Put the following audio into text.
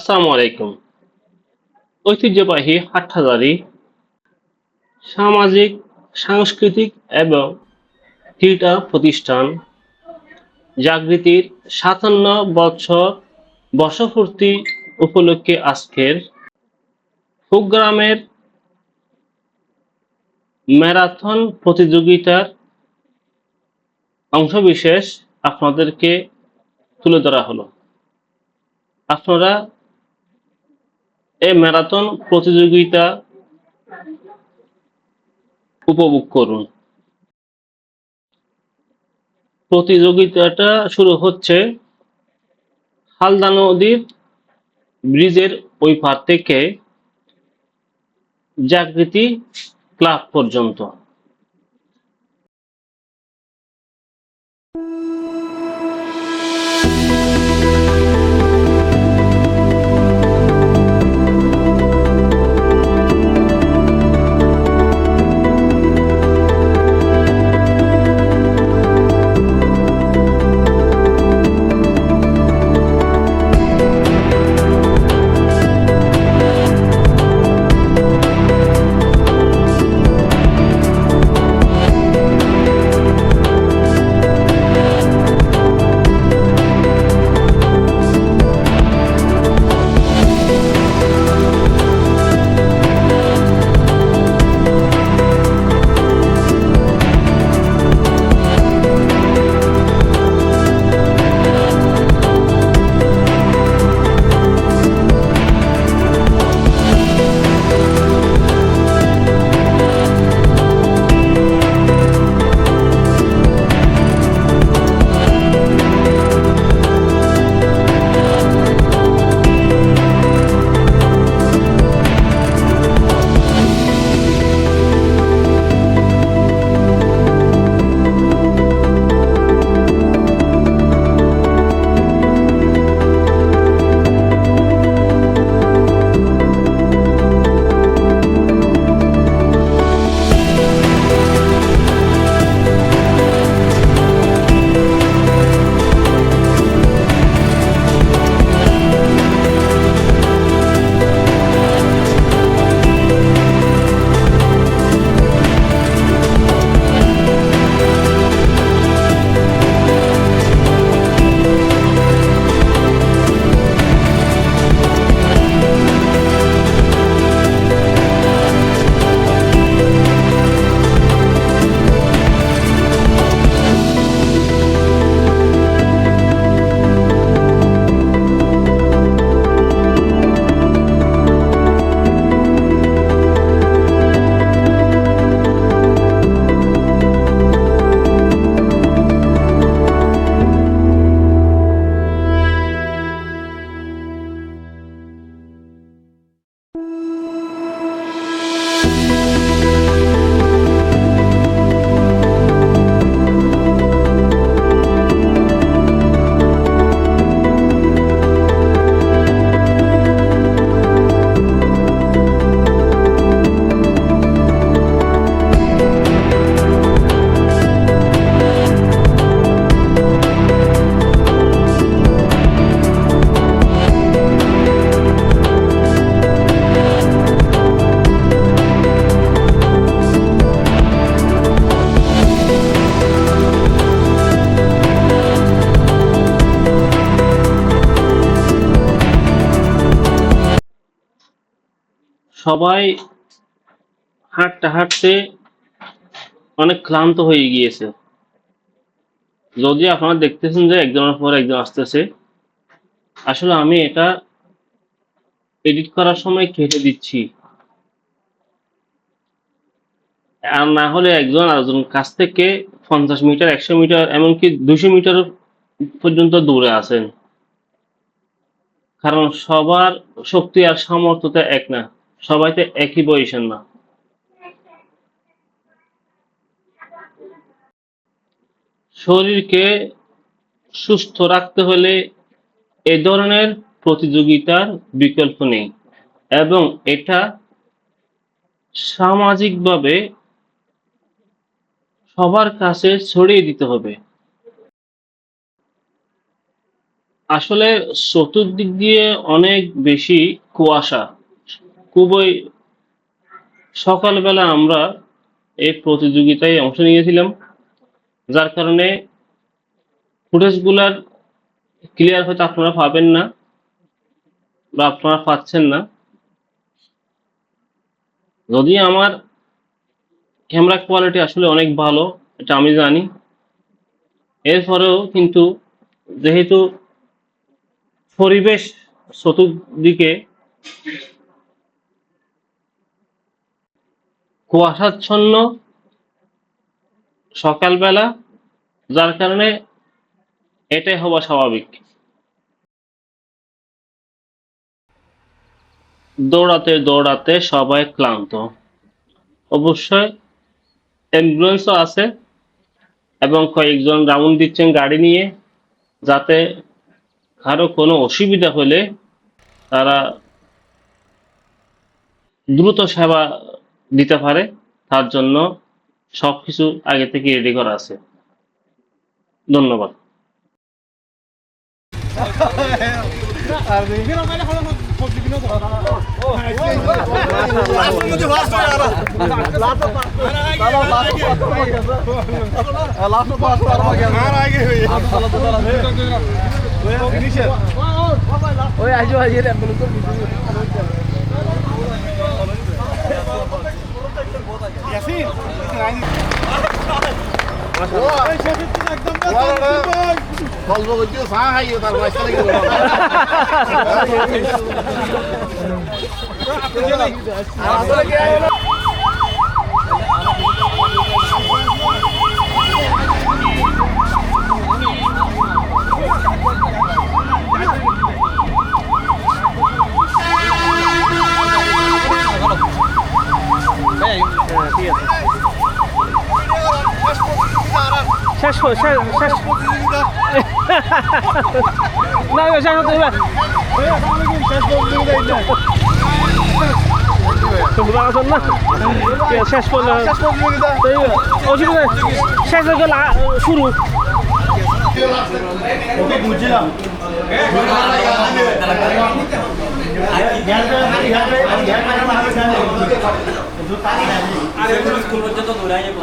আসসালামু আলাইকুম। ঐতিহ্যবাহী হাটহাজারি সামাজিক, সাংস্কৃতিক এবং ক্রীড়া প্রতিষ্ঠান জাগৃতির সাতান্ন বছর বর্ষপূর্তি উপলক্ষে আজকের প্রোগ্রামের ম্যারাথন প্রতিযোগিতার অংশবিশেষ আপনাদেরকে তুলে ধরা হলো। আপনারা এই ম্যারাথন প্রতিযোগিতা উপভোগ করুন। প্রতিযোগিতাটা শুরু হচ্ছে হালদা নদীর ব্রিজের ওই পার থেকে জাগৃতি ক্লাব পর্যন্ত। সবাই হাঁটতে হাঁটতে অনেক ক্লান্ত হয়ে গিয়েছে। যদি আপনারা দেখতেছেন যে একজনের পর একজন আসতেছে, আসলে আমি এটা এডিট করার সময় কেটে দিচ্ছি। আর না হলে একজন আরেকজন কাছ থেকে পঞ্চাশ মিটার, একশো মিটার, এমনকি দুশো মিটার পর্যন্ত দূরে আছেন। কারণ সবার শক্তি আর সামর্থ্যতা এক না। সবাইতে একই বয়সের না। শরীরকে সুস্থ রাখতে হলে এ ধরনের প্রতিযোগিতার বিকল্প নেই এবং এটা সামাজিকভাবে সবার কাছে ছড়িয়ে দিতে হবে। আসলে চতুর্দিক দিয়ে অনেক বেশি কুয়াশা। খুবই সকালবেলা আমরা এই প্রতিযোগিতায় অংশ নিয়েছিলাম, যার কারণে ফুটেজগুলার ক্লিয়ার হয়তো আপনারা পাবেন না বা আপনারা পাচ্ছেন না। যদি আমার ক্যামেরা কোয়ালিটি আসলে অনেক ভালো, এটা আমি জানি। এরপরেও কিন্তু যেহেতু পরিবেশ চতুর্দিকে কুয়াশাচ্ছন্ন সকালবেলা, যার কারণে এটাই হওয়া স্বাভাবিক। দৌড়াতে দৌড়াতে সবাই ক্লান্ত। অবশ্যই অ্যাম্বুলেন্সও আছে এবং কয়েকজন রাউন্ড দিচ্ছেন গাড়ি নিয়ে, যাতে কারও কোনো অসুবিধা হলে তারা দ্রুত সেবা দিতে পারে তার জন্য সবকিছু আগে থেকে রেডি করা আছে ধন্যবাদ ওই আজু আজু গল্প করছি চা খাই তার পয়সা লেগে শেষ কর শেষ শেষ না এবার শেষ হতে এবার তোমরা আছেন না ঠিক আছে, শেষ করলে তো এই অসুবিধা নেই। শেষ হয়ে গেলে আ- শুরু স্কুল পর্যন্ত দৌড়াই আর যাই না খানা এসে দিয়ে ইসবুল স্কুল পর্যন্ত দৌড়াইছি